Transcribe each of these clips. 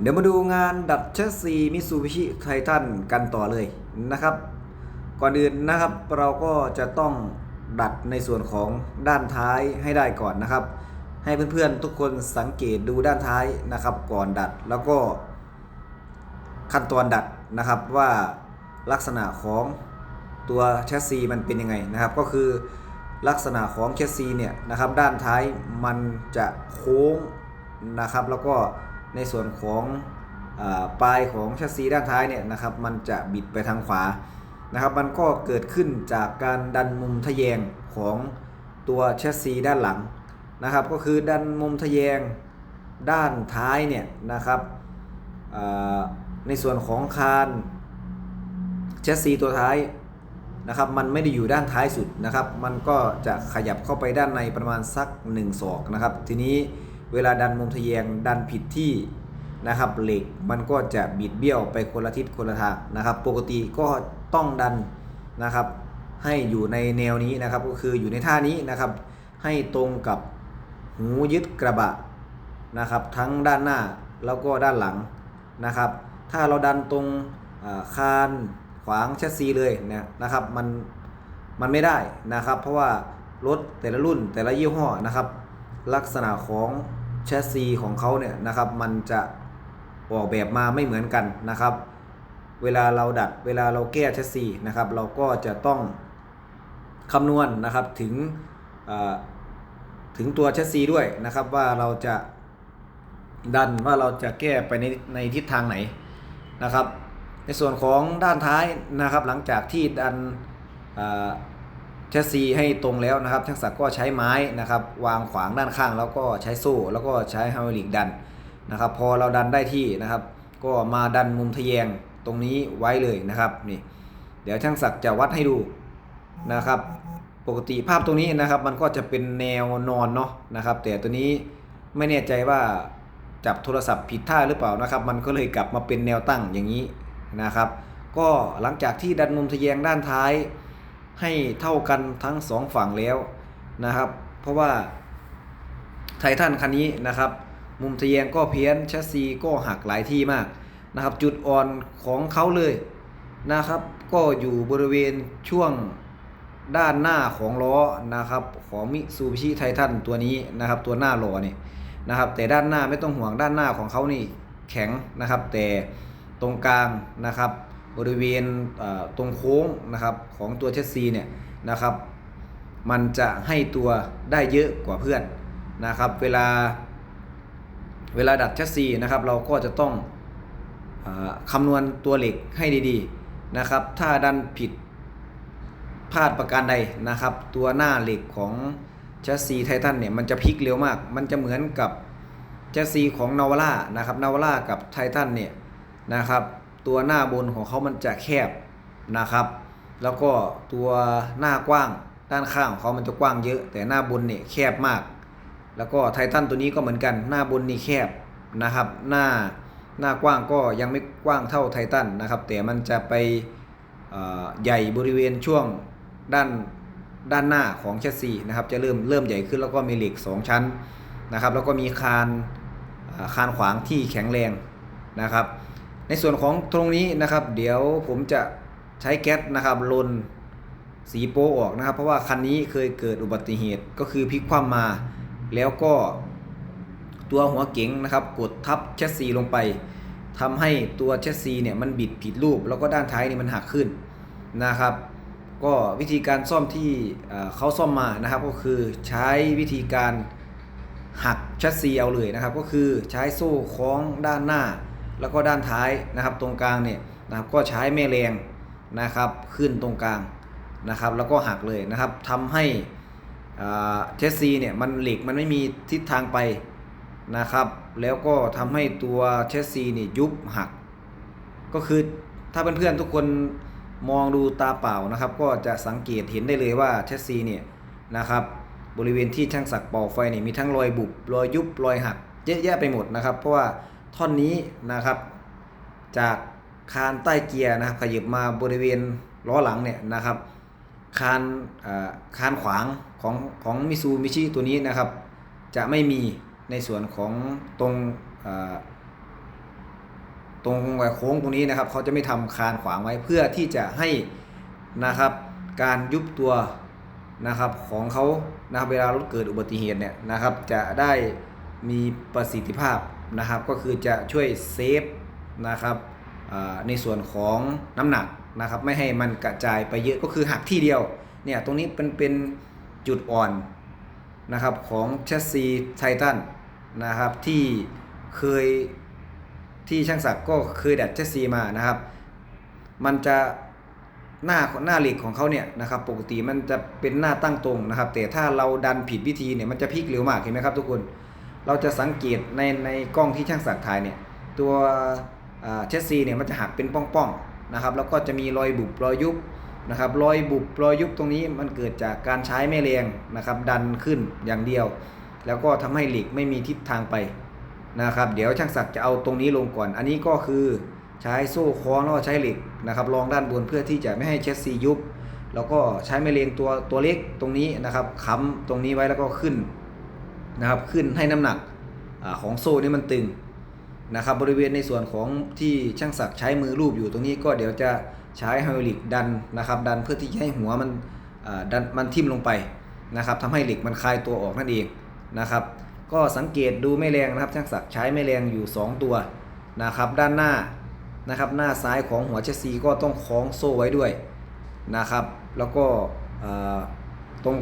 เดี๋ยวมาดูงานดัดแชสซีมิซูบิชิไททันกันต่อเลยนะครับ ก่อนอื่นนะครับเราก็จะต้องดัดในส่วนของด้านท้ายให้ได้ก่อนนะครับ ให้เพื่อนๆทุกคนสังเกตดูด้านท้ายนะครับ ก่อนดัดแล้วก็ ขั้นตอนดัดนะครับว่าลักษณะของตัวแชสซีมันเป็นยังไงนะครับ ก็คือลักษณะของแชสซีเนี่ยนะครับ ด้านท้ายมันจะโค้งนะครับ แล้วก็ ในส่วนของอปลายของแชสซีด้านท้ายเนี่ยนะครับมันจะบิดไปทางขวานะครับมันก็เกิดขึ้นจากการดันมุมทะแยงของตัวแชสซีด้านหลังนะครับก็คือดันมุมทะแยงด้านท้ายเนี่ยนะครับในส่วนของคานแชสซีตัวท้ายนะครับมันไม่ได้อยู่ด้านท้ายสุดนะครับ มันก็จะขยับเข้าไปด้านในประมาณสัก1ศอกนะครับ ทีนี้ เวลาดันมุมทะแยงดันผิดที่นะครับเหล็กมันก็จะบิดเบี้ยวไปคนละทิศคนละทางนะครับ ปกติก็ต้องดันนะครับ ให้อยู่ในแนวนี้นะครับ ก็คืออยู่ในท่านี้นะครับ ให้ตรงกับหูยึดกระบะนะครับ ทั้งด้านหน้าแล้วก็ด้านหลังนะครับ ถ้าเราดันตรงคานขวางแชสซีเลยเนี่ยนะครับมันมันไม่ได้นะครับ เพราะว่ารถแต่ละรุ่นแต่ละยี่ห้อนะครับ ลักษณะของ แชสซีของเขาเนี่ยนะครับมันจะออกแบบมาไม่เหมือนกันนะครับ เวลาเราดัดเวลาเราแก้แชสซีนะครับเราก็จะต้องคำนวณนะครับถึงถึงตัวแชสซีด้วยนะครับว่าเราจะดันว่าเราจะแก้ไปในในทิศทางไหนนะครับ ในส่วนของด้านท้ายนะครับหลังจากที่ดัน แชสซีให้ตรงแล้วนะครับช่างศักดิ์ก็ใช้ไม้นะครับวางขวางด้านข้างแล้วก็ใช้โซ่แล้วก็ใช้ไฮดรอลิกดันนะครับพอเราดันได้ที่นะครับ ก็มาดันมุมทะแยงตรงนี้ไว้เลยนะครับนี่เดี๋ยวช่างศักดิ์จะวัดให้ดูนะครับ ปกติภาพตรงนี้นะครับ มันก็จะเป็นแนวนอนเนาะนะครับ แต่ตัวนี้ไม่แน่ใจว่าจับโทรศัพท์ผิดท่าหรือเปล่านะครับ มันก็เลยกลับมาเป็นแนวตั้งอย่างนี้นะครับ ก็หลังจากที่ดันมุมทะแยงด้านท้าย ให้เท่ากันทั้งสองฝั่งแล้วนะครับ เพราะว่าไททันคันนี้นะครับ มุมทะแยงก็เพี้ยนแชสซีก็หักหลายที่มากนะครับ จุดอ่อนของเขาเลยนะครับ ก็อยู่บริเวณช่วงด้านหน้าของล้อนะครับ ของมิซูบิชิไททันตัวนี้นะครับ ตัวหน้าล้อนี่นะครับ แต่ด้านหน้าไม่ต้องห่วงด้านหน้าของเขานี่แข็งนะครับ แต่ตรงกลางนะครับ บริเวณตรงโค้งนะครับของตัวเชสซีเนี่ยนะครับ มันจะให้ตัวได้เยอะกว่าเพื่อนนะครับ เวลาเวลาดัดแชสซีนะครับ เราก็จะต้องอคำนวณตัวเหล็กให้ดีๆนะครับ ถ้าดันผิดพลาดประการใดนะครับ ตัวหน้าเหล็กของแชสซีไททันเนี่ยมันจะพลิกเร็วมาก มันจะเหมือนกับแชสซีของนาวาร่านะครับนาวาร่ากับไททันเนี่ยนะครับ ตัวหน้าบนของเขามันจะแคบนะครับ แล้วก็ตัวหน้ากว้างด้านข้างของเขามันจะกว้างเยอะ แต่หน้าบนเนี่ยแคบมาก แล้วก็ไททันตัวนี้ก็เหมือนกัน หน้าบนนี่แคบนะครับ หน้าหน้ากว้างก็ยังไม่กว้างเท่าไททันนะครับ แต่มันจะไปใหญ่บริเวณช่วงด้านด้านหน้าของแชสซีนะครับ จะเริ่มเริ่มใหญ่ขึ้นแล้วก็มีเหล็ก 2 ชั้นนะครับ แล้วก็มีคานคานขวางที่แข็งแรงนะครับ ในส่วนของตรงนี้นะครับ เดี๋ยวผมจะใช้แก๊สนะครับลนสีโปออกนะครับ เพราะว่าคันนี้เคยเกิดอุบัติเหตุก็คือพลิกคว่ำมา แล้วก็ตัวหัวเก๋งนะครับ กดทับแชสซีลงไปทำให้ตัวแชสซีเนี่ยมันบิดผิดรูป แล้วก็ด้านท้ายนี่มันหักขึ้นนะครับ ก็วิธีการซ่อมที่เขาซ่อมมานะครับ ก็คือใช้วิธีการหักแชสซีเอาเลยนะครับ ก็คือใช้โซ่คล้องด้านหน้า แล้วก็ด้านท้ายนะครับตรงกลางเนี่ยนะครับก็ใช้แม่แรงนะครับขึ้นตรงกลางนะครับแล้วก็หักเลยนะครับทำให้เชสซีเนี่ยมันเหล็กมันไม่มีทิศทางไปนะครับ แล้วก็ทำให้ตัวเชสซีเนี่ยยุบหัก ก็คือถ้าเพื่อนๆทุกคนมองดูตาเปล่านะครับ ก็จะสังเกตเห็นได้เลยว่าแชสซีเนี่ยนะครับบริเวณที่ช่างสักเป่าไฟเนี่ยมีทั้งรอยบุบรอยยุบรอยหักเยอะแยะไปหมดนะครับ เพราะว่า ท่อนนี้นะครับ จากคานใต้เกียร์นะครับขยับมาบริเวณล้อหลังเนี่ยนะครับ คานคานขวางของของมิซูมิชิตัวนี้นะครับ จะไม่มีในส่วนของตรงตรงโค้งตรงนี้นะครับ เขาจะไม่ทำคานขวางไว้เพื่อที่จะให้นะครับ การยุบตัวนะครับของเขานะครับเวลารถเกิดอุบัติเหตุเนี่ยนะครับ จะได้มีประสิทธิภาพ นะครับก็คือจะช่วยเซฟนะครับในส่วนของน้ำหนักนะครับไม่ให้มันกระจายไปเยอะก็คือหักที่เดียวเนี่ยตรงนี้เป็นเป็นจุดอ่อนนะครับของแชสซีไททันนะครับที่เคยที่ช่างศักดิ์ก็เคยดัดเชสซีมานะครับ มันจะหน้าหน้าเหล็กของเขาเนี่ยนะครับปกติมันจะเป็นหน้าตั้งตรงนะครับ แต่ถ้าเราดันผิดวิธีเนี่ยมันจะพลิกเร็วมากเห็นไหมครับทุกคน เราจะสังเกตในในกล้องที่ช่างศักถ่ายเนี่ยตัวเชสซีเนี่ยมันจะหักเป็นป้องๆนะครับแล้วก็จะมีรอยบุบรอยยุบนะครับรอยบุบรอยยุบตรงนี้มันเกิดจากการใช้แม่แรงนะครับดันขึ้นอย่างเดียว แล้วก็ทำให้เหล็กไม่มีทิศทางไปนะครับเดี๋ยวช่างศักจะเอาตรงนี้ลงก่อน อันนี้ก็คือใช้โซ่คล้องแล้วใช้เหล็กนะครับรองด้านบนเพื่อที่จะไม่ให้เชสซียุบ แล้วก็ใช้แม่เหล็กตัวตัวเล็กตรงนี้นะครับค้ำตรงนี้ไว้แล้วก็ขึ้น นะครับขึ้นให้น้ำหนักอของโซ่นี่มันตึงนะครับบริเวณในส่วนของที่ช่างศักดิ์ใช้มือรูปอยู่ตรงนี้ก็เดี๋ยวจะใช้ไฮดรอลิกดันนะครับดันเพื่อที่จะให้หัวมันดันมันทิ่มลงไปนะครับทำให้เหล็กมันคลายตัวออกนั่นเองนะครับ ก็สังเกตดูแม่แรงนะครับช่างศักดิ์ใช้แม่แรงอยู่ 2 ตัวนะครับด้านหน้านะครับหน้าซ้ายของหัวเชสซีก็ต้องคล้องโซ่ไว้ด้วยนะครับ แล้วก็ตรง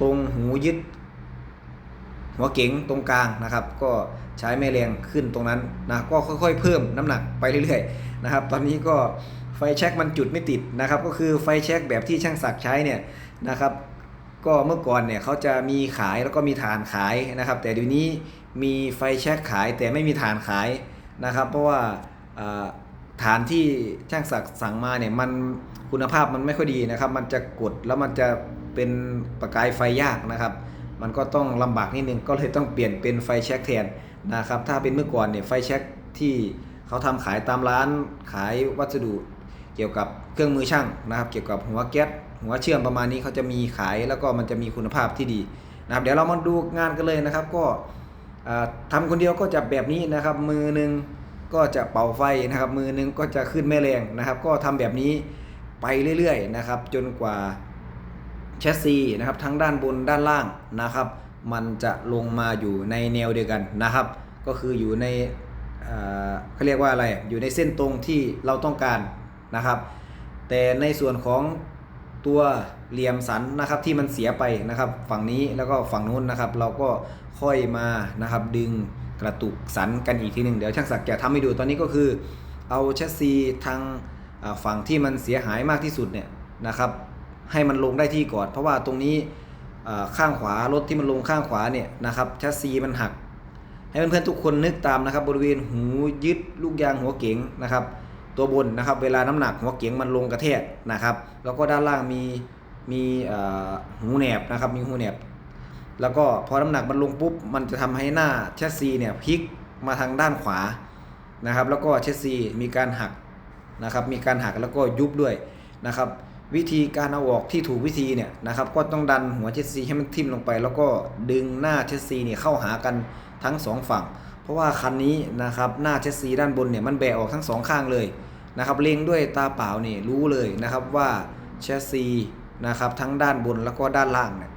ตรงหูยึด หัวเก๋งตรงกลางนะครับ ก็ใช้แม่แรงขึ้นตรงนั้นนะก็ค่อยๆ เพิ่มน้ำหนักไปเรื่อยๆนะครับ ตอนนี้ก็ไฟแช็กมันจุดไม่ติดนะครับ ก็คือไฟแช็กแบบที่ช่างศักดิ์ใช้เนี่ยนะครับ ก็เมื่อก่อนเนี่ยเขาจะมีขายแล้วก็มีฐานขายนะครับ แต่เดี๋ยวนี้มีไฟแช็กขายแต่ไม่มีฐานขายนะครับ เพราะว่าอ่าฐานที่ช่างศักดิ์สั่งมาเนี่ยมันคุณภาพมันไม่ค่อยดีนะครับ มันจะกดแล้วมันจะเป็นประกายไฟยากนะครับ มันก็ต้องลำบากนิดนึงก็เลยต้องเปลี่ยนเป็นไฟแช็กแทนนะครับถ้าเป็นเมื่อก่อนเนี่ยไฟแช็กที่เขาทำขายตามร้านขายวัสดุเกี่ยวกับเครื่องมือช่างนะครับ เกี่ยวกับหัวแก๊สหัวเชื่อมประมาณนี้เขาจะมีขายแล้วก็มันจะมีคุณภาพที่ดีนะครับเดี๋ยวเรามาดูงานกันเลยนะครับ ก็อ่าทำคนเดียวก็จะแบบนี้นะครับ มือหนึ่งก็จะเป่าไฟนะครับ มือหนึ่งก็จะขึ้นแม่แรงนะครับ ก็ทำแบบนี้ไปเรื่อยๆนะครับ จนกว่า แชสซีนะครับทั้งด้านบนด้านล่างนะครับ มันจะลงมาอยู่ในแนวเดียวกันนะครับ ก็คืออยู่ในเขาเรียกว่าอะไรอยู่ในเส้นตรงที่เราต้องการนะครับ แต่ในส่วนของตัวเหลี่ยมสันนะครับที่มันเสียไปนะครับ ฝั่งนี้แล้วก็ฝั่งนู้นนะครับ เราก็ค่อยมานะครับ ดึงกระตุกสันกันอีกทีหนึ่งเดี๋ยวช่างศักดิ์จะทำให้ดูตอนนี้ก็คือ เอาแชสซีทางฝั่งที่มันเสียหายมากที่สุดเนี่ยนะครับ ให้มันลงได้ที่ก่อน เพราะว่าตรงนี้ข้างขวารถที่มันลงข้างขวาเนี่ยนะครับแชสซีมันหัก ให้เพื่อนๆทุกคนนึกตามนะครับ บริเวณหูยึดลูกยางหัวเก๋งนะครับ ตัวบนนะครับ เวลาน้ำหนักหัวเก๋งมันลงกระแทกนะครับ แล้วก็ด้านล่างมีมีหูแหนบนะครับ มีหูแหนบ แล้วก็พอน้ำหนักมันลงปุ๊บมันจะทำให้หน้าแชสซีเนี่ยพลิกมาทางด้านขวานะครับ แล้วก็แชสซีมีการหักนะครับ มีการหักแล้วก็ยุบด้วยนะครับ วิธีการเอาออกที่ถูกวิธีเนี่ยนะครับก็ต้องดันหัวแชสซีให้มันทิ่มลงไป แล้วก็ดึงหน้าแชสซีเนี่ยเข้าหากันทั้งสองฝั่ง เพราะว่าคันนี้นะครับหน้าแชสซีด้านบนเนี่ยมันแบะออกทั้งสองข้างเลยนะครับเล็งด้วยตาเปล่านี่รู้เลยนะครับว่าแชสซีนะครับทั้งด้านบนแล้วก็ด้านล่างเนี่ย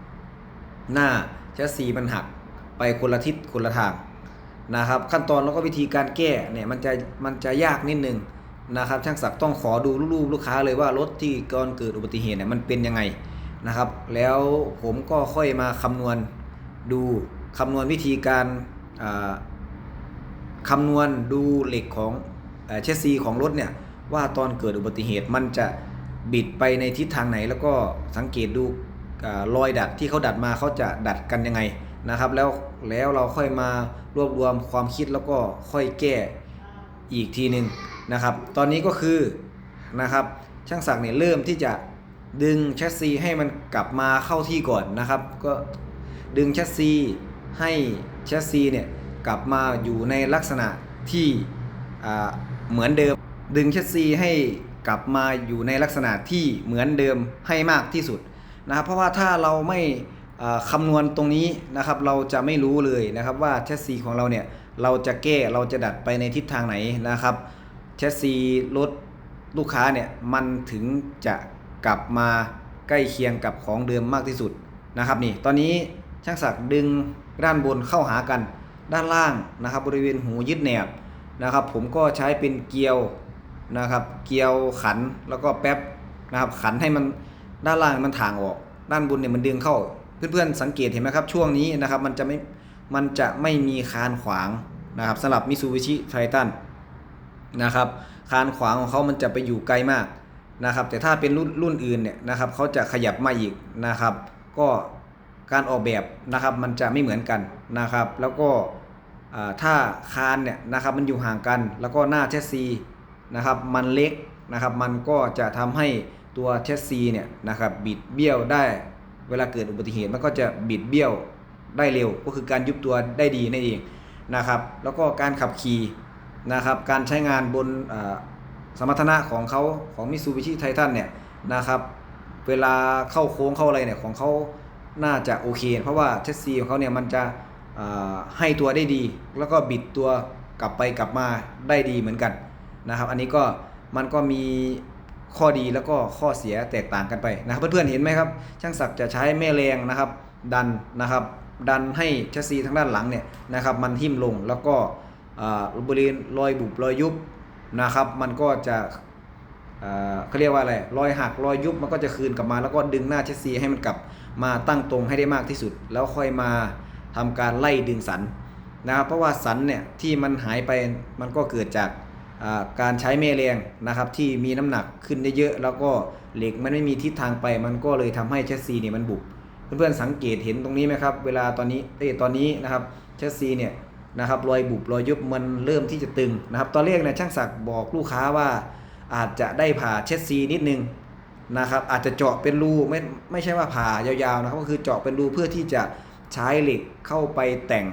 หน้าแชสซีมันหักไปคนละทิศคนละทางนะครับขั้นตอนแล้วก็วิธีการแก้เนี่ยมันจะมันจะยากนิดนึง นะครับช่างศักดิ์ต้องขอดูรูปลูกค้าเลยว่ารถที่ก่อนเกิดอุบัติเหตุเนี่ยมันเป็นยังไงนะครับ แล้วผมก็ค่อยมาคำนวณดูคำนวณวิธีการอ่าคำนวณดูเหล็กของเชสซีของรถเนี่ยว่าตอนเกิดอุบัติเหตุมันจะบิดไปในทิศทางไหน แล้วก็สังเกตดูรอยดัดที่เขาดัดมาเขาจะดัดกันยังไงนะครับ แล้วแล้วเราค่อยมารวบรวมความคิดแล้วก็ค่อยแก้อีกทีหนึ่ง นะครับ ตอนนี้ก็คือนะครับช่างศักดิ์เนี่ยเริ่มที่จะดึงแชสซีให้มันกลับมาเข้าที่ก่อนนะครับ ก็ดึงแชสซีให้แชสซีเนี่ยกลับมาอยู่ในลักษณะที่เหมือนเดิม ดึงแชสซีให้กลับมาอยู่ในลักษณะที่เหมือนเดิมให้มากที่สุดนะครับเพราะว่าถ้าเราไม่คำนวณตรงนี้นะครับเราจะไม่รู้เลยนะครับว่าแชสซีของเราเนี่ยเราจะแก้เราจะดัดไปในทิศทางไหนนะครับ แชสซีรถลูกค้าเนี่ยมันถึงจะกลับมาใกล้เคียงกับของเดิมมากที่สุดนะครับนี่ตอนนี้ช่างศักดิ์ดึงด้านบนเข้าหากัน ด้านล่างนะครับบริเวณหูยึดแหนบนะครับ ผมก็ใช้เป็นเกลียวนะครับ เกลียวขันแล้วก็แป๊บนะครับขันให้มันด้านล่างมันถ่างออก ด้านบนเนี่ยมันดึงเข้า เพื่อนๆสังเกตเห็นไหมครับ ช่วงนี้นะครับมันจะไม่มันจะไม่มีคานขวางนะครับสำหรับมิ t ูบิชิไททัน นะครับคานขวางของเขามันจะไปอยู่ไกลมากนะครับ แต่ถ้าเป็นรุ่นรุ่นอื่นเนี่ยนะครับเขาจะขยับมาอีกนะครับ ก็การออกแบบนะครับมันจะไม่เหมือนกันนะครับ แล้วก็ถ้าคานเนี่ยนะครับมันอยู่ห่างกัน แล้วก็หน้าแชสซีนะครับมันเล็กนะครับ มันก็จะทำให้ตัวแชสซีเนี่ยนะครับบิดเบี้ยวได้ เวลาเกิดอุบัติเหตุมันก็จะบิดเบี้ยวได้เร็ว ก็คือการยุบตัวได้ดีนั่นเองนะครับ แล้วก็การขับขี่ นะครับการใช้งานบนสมรรถนะของเขาของมิ t ูบิชิไททันเนี่ยนะครับเวลาเข้าโค้งเข้าอะไรเนี่ยของเขาน่าจะโอเค เพราะว่าเชสซีของเขาเนี่ยมันจะให้ตัวได้ดี แล้วก็บิดตัวกลับไปกลับมาได้ดีเหมือนกันนะครับอันนี้ก็มันก็มีข้อดีแล้วก็ข้อเสียแตกต่างกันไปนะครับเพื่อนๆเห็นไหมครับช่างศักดิ์จะใช้แม่แรงนะครับดันนะครับดันให้แชสซีทางด้านหลังเนี่ยนะครับมันทิ่มลงแล้วก็ บริเวณรอยบุบรอยยุบนะครับ มันก็จะเขาเรียกว่าอะไรรอยหักรอยยุบมันก็จะคืนกลับมา แล้วก็ดึงหน้าแชสซีให้มันกลับมาตั้งตรงให้ได้มากที่สุด แล้วค่อยมาทำการไล่ดึงสันนะครับ เพราะว่าสันเนี่ยที่มันหายไปมันก็เกิดจากการใช้แม่แรงนะครับที่มีน้ำหนักขึ้นเยอะๆแล้วก็เหล็กมันไม่มีทิศทางไป มันก็เลยทำให้แชสซีเนี่ยมันบุบเพื่อนๆสังเกตเห็นตรงนี้ไหมครับ เวลาตอนนี้เอ้ตอนนี้นะครับแชสซีเนี่ย นะครับรอยบุบรอยยุบมันเริ่มที่จะตึงนะครับตอนแรกเนี่ยช่างศักดิ์บอกลูกค้าว่า อาจจะได้ผ่าเช็ดซีนิดนึงนะครับอาจจะเจาะเป็นรูไม่ไม่ใช่ว่าผ่ายาวๆนะครับก็คือเจาะเป็นรูเพื่อที่จะใช้เหล็กเข้าไปแต่ง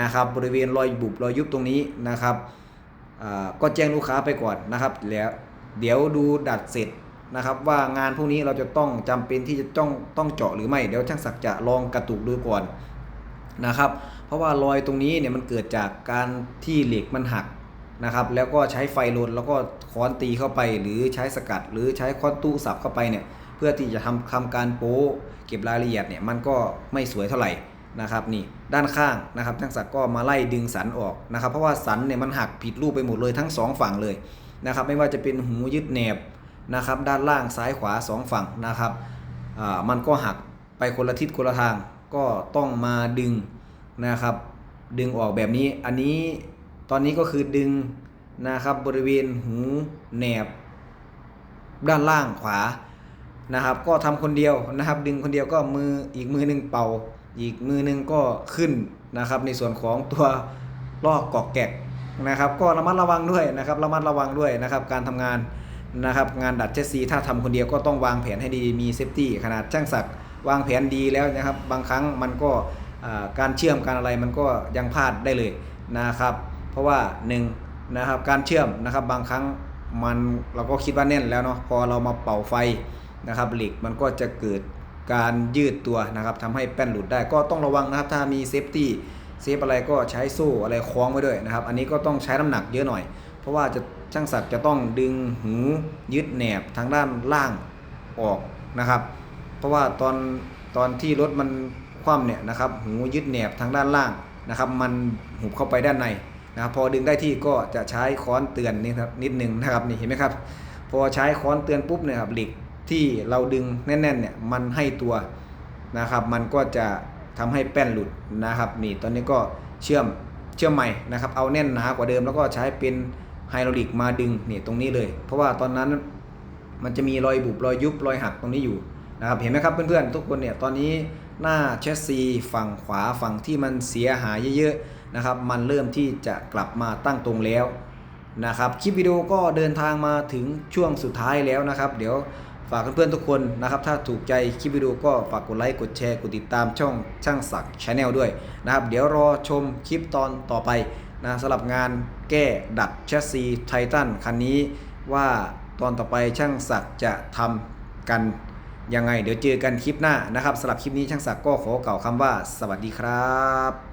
นะครับบริเวณรอยบุบรอยยุบตรงนี้นะครับก็แจ้งลูกค้าไปก่อนนะครับแล้วเดี๋ยวดูดัดเสร็จนะครับว่างานพวกนี้เราจะต้องจำเป็นที่จะต้องต้องเจาะหรือไม่ เดี๋ยวช่างศักดิ์จะลองกระตุกดูก่อนนะครับ เพราะว่ารอยตรงนี้เนี่ยมันเกิดจากการที่เหล็กมันหักนะครับ แล้วก็ใช้ไฟลนแล้วก็ค้อนตีเข้าไป หรือใช้สกัด หรือใช้ค้อนตู้สับเข้าไปเนี่ยเพื่อที่จะทำทำการโป๊เก็บรายละเอียดเนี่ยมันก็ไม่สวยเท่าไหร่นะครับนี่ด้านข้างนะครับช่างศักดิ์ก็มาไล่ดึงสันออกนะครับเพราะว่าสันเนี่ยมันหักผิดรูปไปหมดเลยทั้งสองฝั่งเลยนะครับไม่ว่าจะเป็นหูยึดแหนบนะครับด้านล่างซ้ายขวาสองฝั่งนะครับอ่ามันก็หักไปคนละทิศคนละทางก็ต้องมาดึง นะครับ ดึงออกแบบนี้อันนี้ตอนนี้ก็คือดึงนะครับบริเวณหูแหนบ ด้านล่างขวานะครับ ก็ทำคนเดียวนะครับ ดึงคนเดียวก็มืออีกมือหนึ่งเป่า อีกมือหนึ่งก็ขึ้นนะครับ ในส่วนของตัวลอกกอกแกกนะครับ ก็ระมัดระวังด้วยนะครับระมัดระวังด้วยนะครับ การทำงานนะครับ งานดัดเชสซีถ้าทำคนเดียวก็ต้องวางแผนให้ดีมีเซฟตี้ขนาดช่างศักดิ์วางแผนดีแล้วนะครับ บางครั้งมันก็ การเชื่อมการอะไรมันก็ยังพลาดได้เลยนะครับ เพราะว่าหนึ่งนะครับการเชื่อมนะครับบางครั้งมันเราก็คิดว่าแน่นแล้วเนาะพอเรามาเป่าไฟนะครับเหล็กมันก็จะเกิดการยืดตัวนะครับทำให้แป้นหลุดได้ก็ต้องระวังนะครับถ้ามีเซฟตี้เซฟอะไรก็ใช้โซ่อะไรคล้องไว้ด้วยนะครับ อันนี้ก็ต้องใช้น้ำหนักเยอะหน่อย เพราะว่าจะช่างศักดิ์จะต้องดึงหูยึดแหนบทางด้านล่างออกนะครับ เพราะว่าตอนตอนที่รถมัน คว่ำเนี่ยนะครับหูยึดแหนบทางด้านล่างนะครับ มันหุบเข้าไปด้านในนะครับพอดึงได้ที่ก็จะใช้ค้อนเตือนนี่ครับนิดนึงนะครับนี่เห็นไหมครับ พอใช้ค้อนเตือนปุ๊บเนี่ยครับเหล็กที่เราดึงแน่นๆเนี่ยมันให้ตัวนะครับมันก็จะทำให้แป้นหลุดนะครับนี่ตอนนี้ก็เชื่อมเชื่อมใหม่นะครับเอาแน่นหนากว่าเดิมแล้วก็ใช้เป็นไฮดรอลิกมาดึงนี่ตรงนี้เลย เพราะว่าตอนนั้นมันจะมีรอยบุบรอยยุบรอยหักตรงนี้อยู่นะครับเห็นไหมครับเพื่อนๆทุกคนเนี่ยตอนนี้ หน้าแชสซีฝั่งขวาฝั่งที่มันเสียหายเยอะๆนะครับ มันเริ่มที่จะกลับมาตั้งตรงแล้วนะครับคลิปวิดีโอก็เดินทางมาถึงช่วงสุดท้ายแล้วนะครับ เดี๋ยวฝากเพื่อนๆทุกคนนะครับ ถ้าถูกใจคลิปวิดีโอก็ฝากกดไลค์กดแชร์กดติดตามช่องช่างศักดิ์ชาแนลด้วยนะครับ เดี๋ยวรอชมคลิปตอนต่อไปนะสำหรับงานแก้ดัดแชสซีไททันคันนี้ว่าตอนต่อไปช่างศักดิ์จะทำกัน ยังไงเดี๋ยวเจอกันคลิปหน้านะครับสำหรับคลิปนี้ช่างศักดิ์ก็ขอกล่าวคำว่า สวัสดีครับ